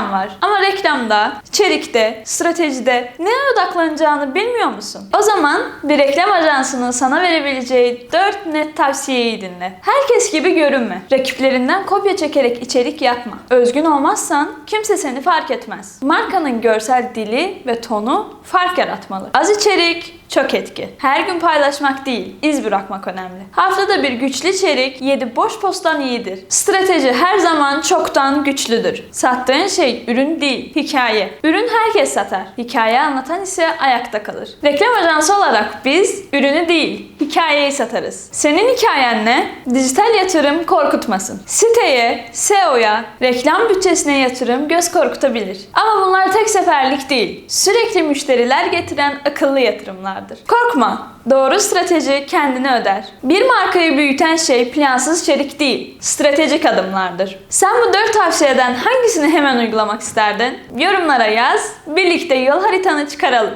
markan var ama reklamda, içerikte, stratejide neye odaklanacağını bilmiyor musun? O zaman bir reklam ajansının sana verebileceği 4 net tavsiyeyi dinle. Herkes gibi görünme. Rakiplerinden kopya çekerek içerik yapma. Özgün olmazsan kimse seni fark etmez. Markanın görsel dili ve tonu fark yaratmalı. Az içerik, çok etki. Her gün paylaşmak değil, iz bırakmak önemli. Haftada bir güçlü içerik, 7 boş posttan iyidir. Strateji her zaman çoktan güçlüdür. Sattığın şey ürün değil, hikaye. Ürün herkes satar. Hikaye anlatan ise ayakta kalır. Reklam ajansı olarak biz ürünü değil, hikayeyi satarız. Senin hikayen ne? Dijital yatırım korkutmasın. Siteye, SEO'ya, reklam bütçesine yatırım göz korkutabilir. Ama bunlar tek seferlik değil. Sürekli müşteriler getiren akıllı yatırımlardır. Korkma. Doğru strateji kendini öder. Bir markayı büyüten şey plansız içerik değil, stratejik adımlardır. Sen bu dört tavsiyeden hangisini hemen uygulamak isterdin? Yorumlara yaz, birlikte yol haritanı çıkaralım.